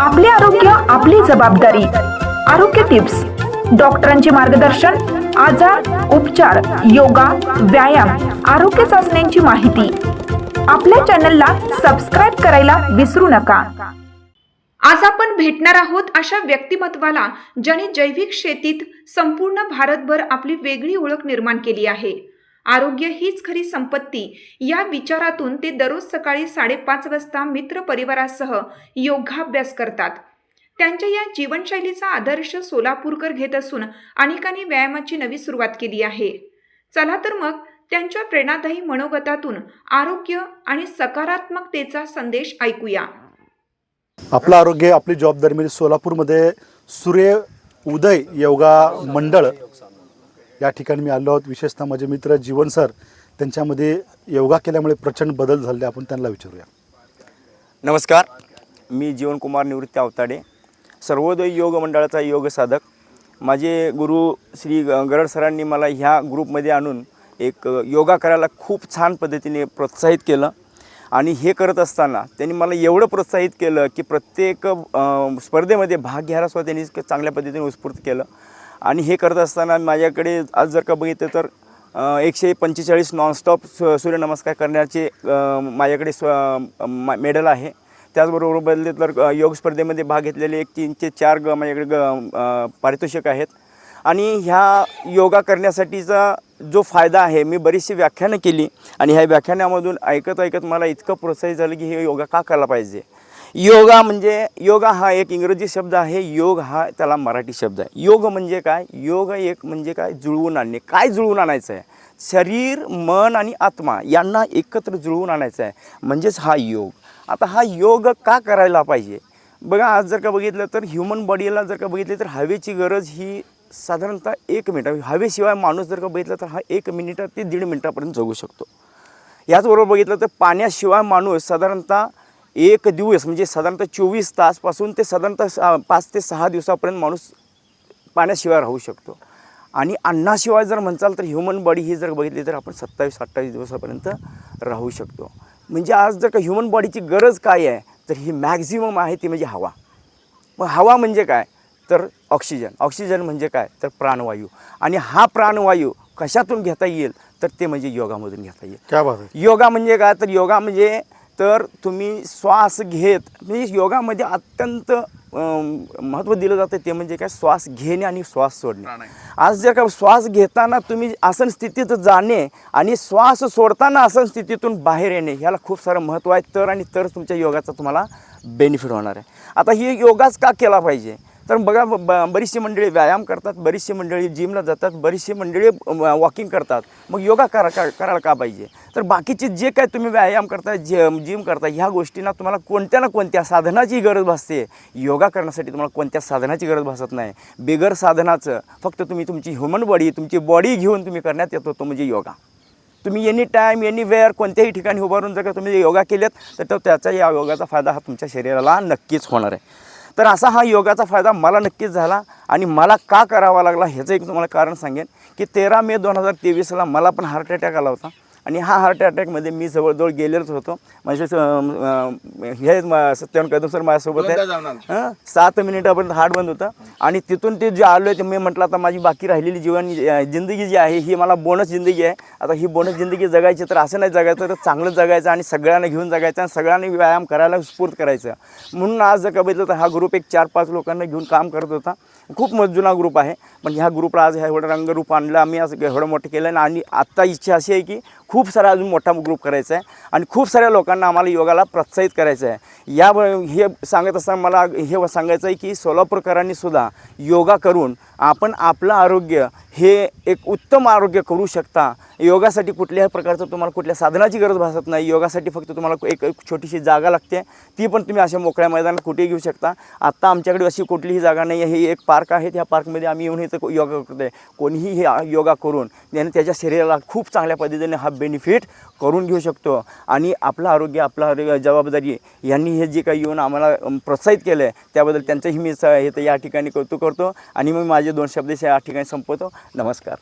आपले आरोग्य आपली जबाबदारी. आरोग्य टिप्स. डॉक्टरांचे मार्गदर्शन आजार उपचार योगा व्यायाम आरोग्य चाचण्यांची माहिती. आपल्या चॅनलला सबस्क्राईब करायला विसरू नका. आज आपण भेटणार आहोत अशा व्यक्तिमत्वाला ज्याने जैविक शेतीत संपूर्ण भारतभर आपली वेगळी ओळख निर्माण केली आहे. आरोग्य हीच खरी संपत्ती. या विचारातून ते दररोज सकाळी साडेपाच वाजता मित्र परिवारासह योगाभ्यास करतात. त्यांच्या या जीवनशैलीचा आदर्श सोलापूरकर घेत असून अनेकांनी व्यायामाची नवी सुरुवात केली आहे. चला तर मग त्यांच्या प्रेरणादायी मनोगतातून आरोग्य आणि सकारात्मकतेचा संदेश ऐकूया. आपलं आरोग्य आपली जबाबदारी म्हणजे सोलापूरमध्ये सूर्य उदय योगा मंडळ या ठिकाणी मी आलो आहोत. विशेषतः माझे मित्र जीवन सर त्यांच्यामध्ये योगा केल्यामुळे प्रचंड बदल झाले. आपण त्यांना विचारूया. नमस्कार. मी जीवनकुमार निवृत्ती अवताडे सर्वोदय योग मंडळाचा योग साधक. माझे गुरु श्री ग- गरड सरांनी मला ह्या ग्रुपमध्ये आणून एक योगा करायला खूप छान पद्धतीने प्रोत्साहित केलं. आणि हे करत असताना त्यांनी मला एवढं प्रोत्साहित केलं की प्रत्येक स्पर्धेमध्ये भाग घ्यायला सुद्धा त्यांनी चांगल्या पद्धतीने उत्स्फूर्त केलं. आणि हे करत असताना माझ्याकडे आज जर का बघितलं तर एकशे पंचेचाळीस नॉनस्टॉप सु सूर्यनमस्कार करण्याचे माझ्याकडे स्व म- मेडल आहे. त्याचबरोबर बदले तर योग स्पर्धेमध्ये भाग घेतलेले एक तीन ते चार ग माझ्याकडे ग पारितोषिक आहेत. आणि ह्या योगा करण्यासाठीचा जो फायदा आहे मी बरीचशी व्याख्यानं केली. आणि ह्या व्याख्यानामधून ऐकत ऐकत मला इतकं प्रोत्साहित झालं की हे योगा का करायला पाहिजे? योगा म्हणजे योगा हा एक इंग्रजी शब्द आहे योग हा त्याला मराठी शब्द आहे. योग म्हणजे काय? योग एक म्हणजे काय? जुळवून आणणे. काय जुळवून आणायचं आहे? शरीर मन आणि आत्मा यांना एकत्र जुळवून आणायचं आहे. म्हणजेच हा योग. आता हा योग का करायला पाहिजे? बघा आज जर का बघितलं तर ह्युमन बॉडीला जर का बघितलं तर हवेची गरज ही साधारणतः एक मिनिट हवेशिवाय माणूस जर का बघितला तर हा एक मिनिट ते दीड मिनिटापर्यंत जगू शकतो. याचबरोबर बघितलं तर पाण्याशिवाय माणूस साधारणतः एक दिवस म्हणजे साधारणतः चोवीस तासपासून ते साधारणतः पाच ते सहा दिवसापर्यंत माणूस पाण्याशिवाय राहू शकतो. आणि अन्नाशिवाय जर म्हणचाल तर ह्युमन बॉडी ही जर बघितली तर आपण सत्तावीस अठ्ठावीस दिवसापर्यंत राहू शकतो. म्हणजे आज जर का ह्युमन बॉडीची गरज काय आहे तर ही मॅक्झिमम आहे ती म्हणजे हवा. मग हवा म्हणजे काय? तर ऑक्सिजन. ऑक्सिजन म्हणजे काय? तर प्राणवायू. आणि हा प्राणवायू कशातून घेता येईल? तर ते म्हणजे योगामधून घेता येईल. योगा म्हणजे काय? तर योगा म्हणजे तर तुम्ही श्वास घेत म्हणजे योगामध्ये अत्यंत महत्त्व दिलं जातं ते म्हणजे काय? श्वास घेणे आणि श्वास सोडणे. आज जर का श्वास घेताना तुम्ही आसन स्थितीत जाणे आणि श्वास सोडताना आसन स्थितीतून बाहेर येणे ह्याला खूप सारं महत्त्व आहे. तर आणि तर तुमच्या योगाचा तुम्हाला बेनिफिट होणार आहे. आता ही योगाच का केला पाहिजे? तर बघा ब- ब- बरीचशी मंडळी व्यायाम करतात बरीचशी मंडळी जिमला जातात बरीचशी मंडळी वॉकिंग करतात. मग योगा करा का करायला का पाहिजे? तर बाकीचे जे काय तुम्ही व्यायाम करता जे जिम करता ह्या गोष्टींना तुम्हाला कोणत्या ना कोणत्या साधनाची गरज भासते? योगा करण्यासाठी तुम्हाला कोणत्या साधनाची गरज भासत नाही? बिगर साधनाचं फक्त तुम्ही तुमची ह्युमन बॉडी तुमची बॉडी घेऊन तुम्ही करण्यात येतो तो म्हणजे योगा. तुम्ही एनी टाईम एनी वेअर कोणत्याही ठिकाणी उभारून जर का तुम्ही योगा केलेत तर तो त्याचा या योगाचा फायदा हा तुमच्या शरीराला नक्कीच होणार आहे. तर असा हा योगाचा फायदा मला नक्कीच झाला आणि मला का करावा लागला ह्याचं एक तुम्हाला कारण सांगेन की तेरा मे दोन हजार तेवीसला मला पण हार्ट अटॅक आला होता. आणि हा हार्ट अटॅकमध्ये मी जवळजवळ गेलेलोच होतो. म्हणजे हे सत्यवान कदम सर माझ्यासोबत आहे? सात मिनिटापर्यंत हार्ट बंद होतं. आणि तिथून ते जे आलो आहे ते मी म्हटलं आता माझी बाकी राहिलेली जीवन जिंदगी जी आहे ही मला बोनस जिंदगी आहे. आता ही बोनस जिंदगी जगायची तर असं नाही जगायचं तर चांगलं जगायचं आणि सगळ्यांना घेऊन जगायचं आणि सगळ्यांनी व्यायाम करायला स्फूर्त करायचं. म्हणून आज जर का बघितलं तर हा ग्रुप एक चार पाच लोकांना घेऊन काम करत होता. खूप जुना ग्रुप आहे. पण ह्या ग्रुपला आज ह्या एवढं रंगरूप आणलं. आम्ही आज एवढं मोठं केलं आणि आत्ता इच्छा अशी आहे की खूप खूप सारा अजून मोठा ग्रुप करायचा आहे आणि खूप साऱ्या लोकांना आम्हाला योगाला प्रोत्साहित करायचं आहे. या हे सांगत असताना मला हे सांगायचं आहे की सोलापूरकरांनी सुद्धा योगा करून आपण आपलं आरोग्य हे एक उत्तम आरोग्य करू शकता योगासाठी कुठल्याही प्रकारचं तुम्हाला कुठल्या साधनाची गरज भासत नाही. योगासाठी फक्त तुम्हाला एक एक छोटीशी जागा लागते. ती पण तुम्ही अशा मोकळ्या मैदानात कुठेही घेऊ शकता. आत्ता आमच्याकडे अशी कुठलीही जागा नाही आहे. ही एक पार्क आहे. त्या पार्कमध्ये आम्ही येऊन इथं योगा करतो आहे कोणीही हे योगा करून त्याने त्याच्या शरीराला खूप चांगल्या पद्धतीने हा बेनिफिट करून घेऊ शकतो. आणि आपलं आरोग्य आपलं आरोग्य जबाबदारी यांनी हे जे काही येऊन आम्हाला प्रोत्साहित केलं आहे त्याबद्दल त्यांचंही मी स- हे तर या ठिकाणी कौतुक करतो. आणि मी माझे दोन शब्द या ठिकाणी संपवतो. नमस्कार.